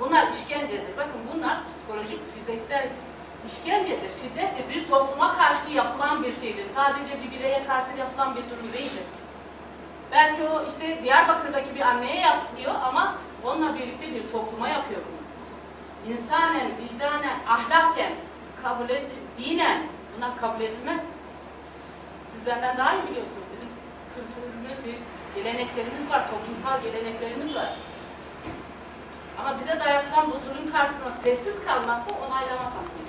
Bunlar işkencedir. Bakın bunlar psikolojik, fiziksel işkencedir. Şiddettir. Bir topluma karşı yapılan bir şeydir. Sadece bir bireye karşı yapılan bir durum değildir. Belki o işte Diyarbakır'daki bir anneye yapıyor ama onunla birlikte bir topluma yapıyor bunu. İnsanen, vicdanen, ahlaken, kabul ed dinen bunlar kabul edilmez. Siz benden daha iyi biliyorsunuz. Bizim kültürümüz, bir geleneklerimiz var, toplumsal geleneklerimiz var. Ama bize dayatılan bu zulüm karşısında sessiz kalmak da onaylamak hakkında.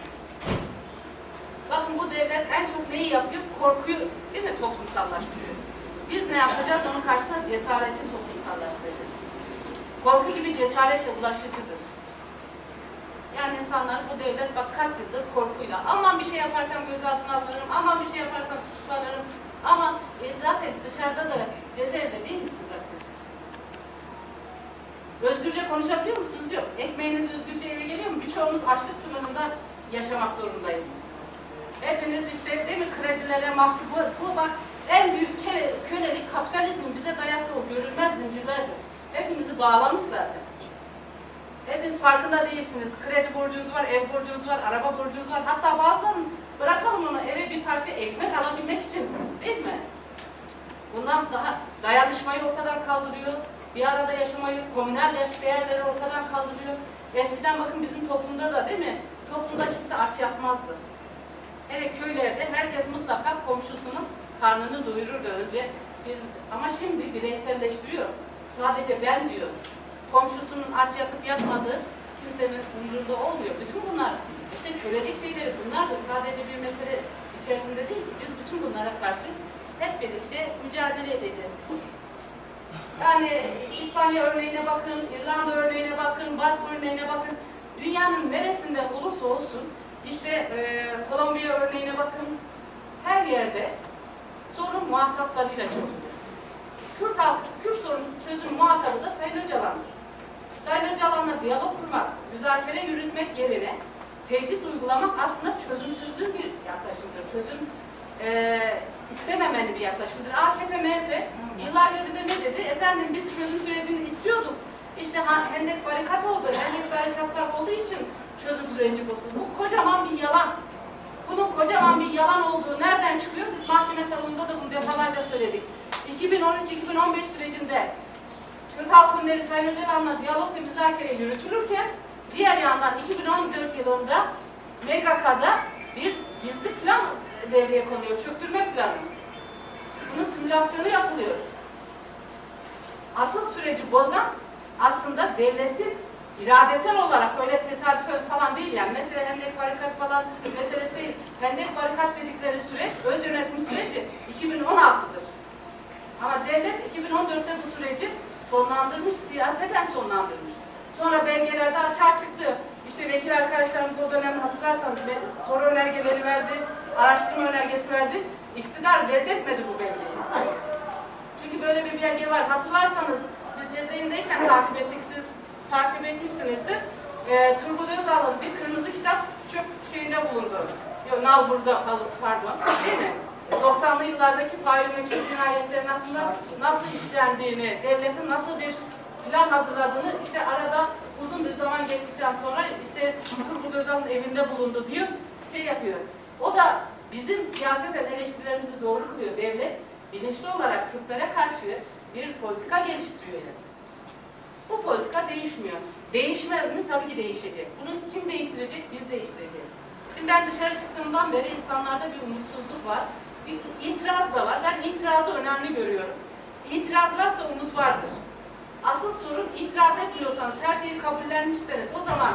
Bakın bu devlet en çok neyi yapıyor? Korkuyu değil mi toplumsallaştırıyor. Biz ne yapacağız? Onun karşısında cesareti toplumsallaştıracağız. Korku gibi cesaretle bulaşıcıdır. Yani insanlar bu devlet bak kaç yıldır korkuyla aman bir şey yaparsam gözaltına alırım, aman bir şey yaparsam tutuklanırım. Ama e, zaten dışarıda da cezaevinde değil misiniz arkadaşlar? Özgürce konuşabiliyor musunuz? Yok. Ekmeğiniz özgürce eve geliyor mu? Birçoğumuz açlık sınırında yaşamak zorundayız. Hepiniz işte değil mi kredilere mahkum. Bu, bu bak en büyük ke- kölelik kapitalizmin bize dayattığı o görülmez zincirlerdir. Hepimizi bağlamış zaten. Hepiniz farkında değilsiniz. Kredi borcunuz var, ev borcunuz var, araba borcunuz var. Hatta bazen bırakalım onu eve bir parça ekmek alabilmek için. Değil mi? Bundan daha dayanışmayı ortadan kaldırıyor. Bir arada yaşamayı, komünel yaş değerleri ortadan kaldırıyor. Eskiden bakın bizim toplumda da değil mi? Toplumda kimse aç yatmazdı. Hele köylerde herkes mutlaka komşusunun karnını doyururdu önce. Bir, ama şimdi bireyselleştiriyor. Sadece ben diyor. Komşusunun aç yatıp yatmadığı kimsenin umurunda olmuyor. Bütün bunlar işte kölelik şeyleri bunlar da sadece bir mesele içerisinde değil ki. Biz bütün bunlara karşı hep birlikte mücadele edeceğiz. Yani İspanya örneğine bakın, İrlanda örneğine bakın, Bask örneğine bakın. Dünyanın neresinden olursa olsun, işte e, Kolombiya örneğine bakın. Her yerde sorun muhataplarıyla çözülür. Kürt, Kürt sorun çözüm muhatabı da Sayın Öcalan'dır. Sayın Öcalan'la diyalog kurmak, müzakere yürütmek yerine tecrit uygulamak aslında çözümsüzlüğün bir yaklaşımdır. Çözüm e, istememenin bir yaklaşımdır. AKP, MHP yıllarca bize ne dedi? Efendim biz çözüm sürecini istiyorduk. İşte hendek barikat oldu. Hendek barikatlar olduğu için çözüm süreci bozuldu. Bu kocaman bir yalan. Bunun kocaman bir yalan olduğu nereden çıkıyor? Biz mahkeme salonunda da bunu defalarca söyledik. 2013-2015 sürecinde Kürt Halk Ünleri Sayın Öcalan'la diyalog ve müzakere yürütülürken diğer yandan 2014 yılında MGK'da bir gizli devreye konuyor, çöktürme planı. Bunun simülasyonu yapılıyor. Asıl süreci bozan aslında devletin iradesel olarak öyle tesadüfen falan değil yani. Mesele hendek barikat falan meselesi değil. Hendek barikat dedikleri süreç, öz yönetim süreci 2016'dır. Ama devlet 2014'te bu süreci sonlandırmış, siyaseten sonlandırmış. Sonra belgelerde açığa çıktı. İşte vekil arkadaşlarımız o dönemde hatırlarsanız soru önergeleri verdi, araştırma önergesi verdi. İktidar reddetmedi bu belgeyi. Çünkü böyle bir belge var. Hatırlarsanız biz cezaevindeyken takip ettik, siz takip etmişsinizdir. Ee, Turgut Özal'ın bir kırmızı kitap çöp şeyinde bulundu. Yok, Nalbur'da pardon, değil mi? 90'lı yıllardaki fail meçhul cinayetlerin aslında nasıl işlendiğini, devletin nasıl bir plan hazırladığını işte arada uzun bir zaman geçtikten sonra işte Turgut Özal'ın evinde bulundu diyor, şey yapıyor. O da bizim siyaseten eleştirilerimizi doğru kılıyor. Devlet bilinçli olarak Kürtlere karşı bir politika geliştiriyor yani. Bu politika değişmiyor. Değişmez mi? Tabii ki değişecek. Bunu kim değiştirecek? Biz değiştireceğiz. Şimdi ben dışarı çıktığımdan beri insanlarda bir umutsuzluk var. Bir itiraz da var. Ben itirazı önemli görüyorum. İtiraz varsa umut vardır. Asıl sorun itiraz etmiyorsanız, her şeyi kabullenmişseniz o zaman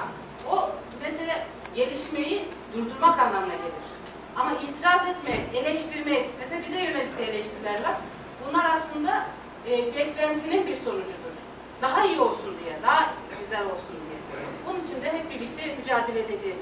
Ama itiraz etmek, eleştirmek, mesela bize yönelik eleştiriler. Bunlar aslında e, beklentinin bir sonucudur. Daha iyi olsun diye, daha güzel olsun diye. Bunun için de hep birlikte mücadele edeceğiz.